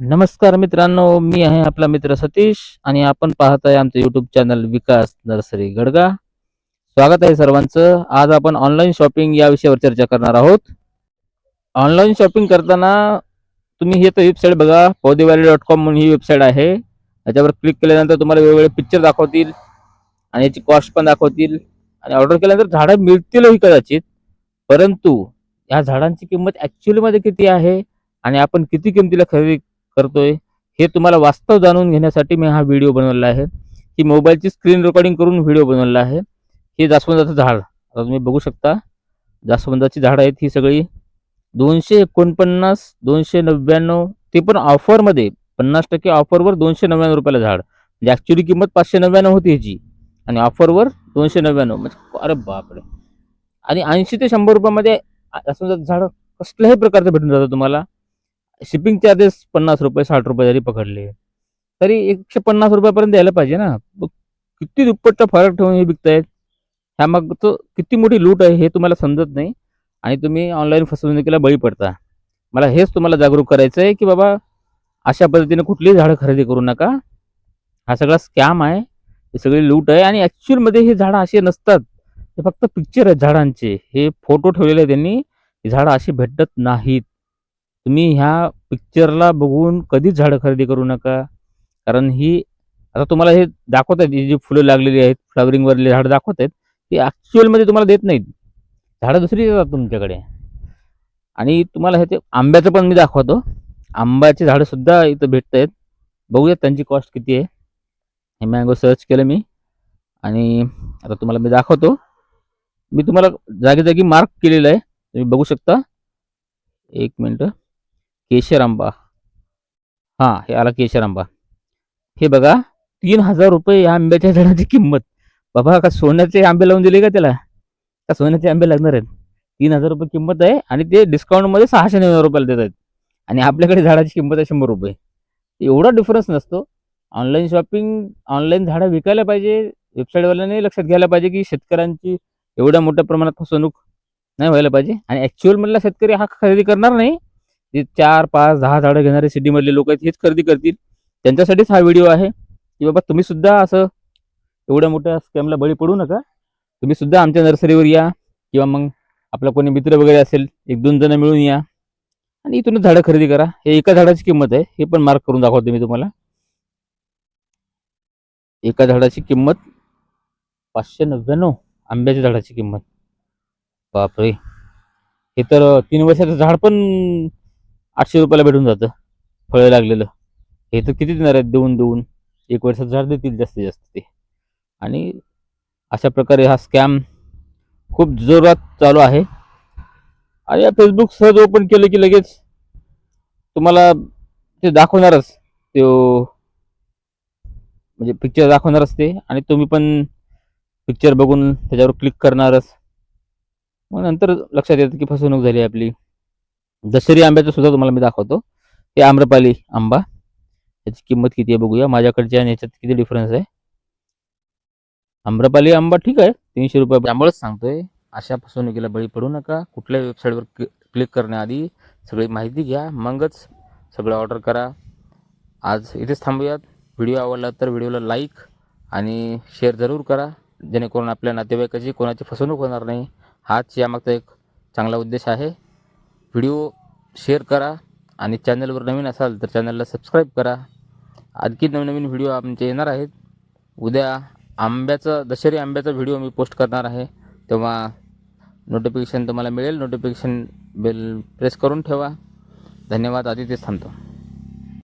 नमस्कार मित्रांनो मी आहे आपला मित्र सतीश आणि आपण पाहत आहे आमचं YouTube channel Vikas nursery Gadga. स्वागत आहे सर्वांचं. आज आपण ऑनलाईन शॉपिंग या विषयावर चर्चा करणार आहोत. ऑनलाईन शॉपिंग करताना तुम्ही हे तर वेबसाईट बघा पौदेवाली डॉट कॉम म्हणून ही वेबसाईट आहे. याच्यावर क्लिक केल्यानंतर तुम्हाला वेगवेगळे पिक्चर दाखवतील आणि याची कॉस्ट पण दाखवतील. आणि ऑर्डर केल्यानंतर झाडं मिळतीलही कदाचित परंतु या झाडांची किंमत ॲक्च्युलीमध्ये किती आहे आणि आपण किती किमतीला खरेदी करतोय. हे तुम्हाला वास्तव जाणून घेण्यासाठी मी हा व्हिडिओ बनवलेला आहे. ही मोबाईलची स्क्रीन रेकॉर्डिंग करून व्हिडिओ बनवलेला आहे. हे जास्वंदाचं झाड. आता तुम्ही बघू शकता जास्वंदाची झाडं आहेत ही सगळी. दोनशे एकोणपन्नास दोनशे नव्याण्णव ते पण ऑफरमध्ये पन्नास टक्के ऑफरवर दोनशे नव्याण्णव रुपयाला झाड. म्हणजे ॲक्च्युली किंमत पाचशे नव्याण्णव होती ह्याची. आणि ऑफरवर दोनशे नव्याण्णव. म्हणजे अरे बापरे. आणि ऐंशी ते शंभर रुपयामध्ये जास्वंदाचं झाड कसल्याही प्रकारचं भेटून जातं तुम्हाला. शिपिंग चार्जेस पन्नास रुपये साठ रुपये जरी पकडले तरी एकशे पन्नास रुपयापर्यंत यायला पाहिजे ना. किती दुप्पटचा फरक ठेवून हे विकतायत? ह्या मग तो किती मोठी लूट आहे हे तुम्हाला समजत नाही आणि तुम्ही ऑनलाईन फसवणुकीला बळी पडता. मला हेच तुम्हाला जागरूक करायचं आहे की बाबा अशा पद्धतीने कुठलीही झाडं खरेदी करू नका. हा सगळा स्कॅम आहे हे सगळी लूट आहे आणि ॲक्च्युअलमध्ये हे झाडं असे नसतात. हे फक्त पिक्चर आहेत झाडांचे. हे फोटो ठेवलेले आहेत त्यांनी. ही झाडं अशी भेटत नाहीत. तुम्ही ह्या पिक्चरला बघून कधीच झाडं खरेदी करू नका. कारण ही आता तुम्हाला हे दाखवत आहेत ही जी फुलं लागलेली आहेत फ्लावरिंगवरले झाडं दाखवत आहेत ती ॲक्च्युअलमध्ये तुम्हाला देत नाहीत. झाडं दुसरी देतात तुमच्याकडे. आणि तुम्हाला हे ते आंब्याचं पण मी दाखवतो. आंब्याची झाडंसुद्धा इथं भेटत आहेत. बघूयात त्यांची कॉस्ट किती आहे. हे मँगो सर्च केलं मी. आणि आता तुम्हाला मी दाखवतो. मी तुम्हाला जागी जागी मार्क केलेलं आहे. तुम्ही बघू शकता. एक मिनटं. केशर आंबा हां हे आला केशर आंबा हे बघा तीन हजार रुपये या आंब्याच्या झाडाची किंमत. बाबा का सोन्याचे आंबे लावून दिले का त्याला? का सोन्याचे आंबे लागणार आहेत? तीन हजार रुपये किंमत आहे आणि ते डिस्काउंटमध्ये सहाशे नव्याण्णव रुपयाला देत आहेत. आणि आपल्याकडे झाडाची किंमत आहे शंभर रुपये. एवढा डिफरन्स नसतो. ऑनलाईन शॉपिंग ऑनलाईन झाडं विकायला पाहिजे. वेबसाईटवाल्याने लक्षात घ्यायला पाहिजे की शेतकऱ्यांची एवढ्या मोठ्या प्रमाणात फसवणूक नाही व्हायला पाहिजे. आणि ॲक्च्युअलमधला शेतकरी हा खरेदी करणार नाही. जे चार पाच दहा झाडं घेणारे सिटीमधले लोक आहेत हेच खरेदी करतील. त्यांच्यासाठीच हा व्हिडिओ आहे. की बाबा तुम्ही सुद्धा असं एवढ्या मोठ्या स्कॅमला बळी पडू नका. तुम्ही सुद्धा आमच्या नर्सरीवर या किंवा मग आपला कोणी मित्र वगैरे असेल एक दोन जण मिळून या. आणि इथूनच झाडं खरेदी करा. हे एका झाडाची किंमत आहे. हे पण मार्क करून दाखवतो मी तुम्हाला. एका झाडाची किंमत पाचशे नव्याण्णव आंब्याच्या झाडाची किंमत. बापरे. हे तर तीन वर्षाचं झाड पण आठशे रुपयाला भेटून जातं. फळं लागलेलं. हे तर किती देणार आहेत? देऊन देऊन. एक वर्षात झाड देतील जास्तीत जास्त ते. आणि अशा प्रकारे हा स्कॅम खूप जोरात चालू आहे. आणि या फेसबुक सहज ओपन केलं की लगेच तुम्हाला ते दाखवणारच. ते म्हणजे पिक्चर दाखवणारच ते. आणि तुम्ही पण पिक्चर बघून त्याच्यावर क्लिक करणारच. मग नंतर लक्षात येतं की फसवणूक झाली आपली. दसरी आंब्याचं सुद्धा तुम्हाला मी दाखवतो. हे आम्रपाली आंबा. याची किंमत किती आहे बघूया. माझ्याकडच्या आणि याच्यात किती डिफरन्स आहे? आम्रपाली आंबा ठीक आहे. तीनशे रुपये त्यामुळेच सांगतोय अशा फसवणुकीला बळी पडू नका. कुठल्याही वेबसाईटवर क्लिक करण्याआधी सगळी माहिती घ्या. मगच सगळं ऑर्डर करा. आज इथेच थांबूयात. व्हिडिओ आवडला तर व्हिडिओला लाईक आणि शेअर जरूर करा. जेणेकरून आपल्या नातेवाईकाची कोणाची फसवणूक होणार नाही. हाच यामागचा एक चांगला उद्देश आहे. व्हिडिओ शेअर करा आणि चॅनलवर नवीन असाल तर चॅनलला सबस्क्राईब करा. आणखी नवनवीन व्हिडिओ आमचे येणार आहेत. उद्या आंब्याचं दशेरी आंब्याचा व्हिडिओ मी पोस्ट करणार आहे. तेव्हा नोटिफिकेशन तुम्हाला मिळेल. नोटिफिकेशन बेल प्रेस करून ठेवा. धन्यवाद. आधी तेच थांबतो.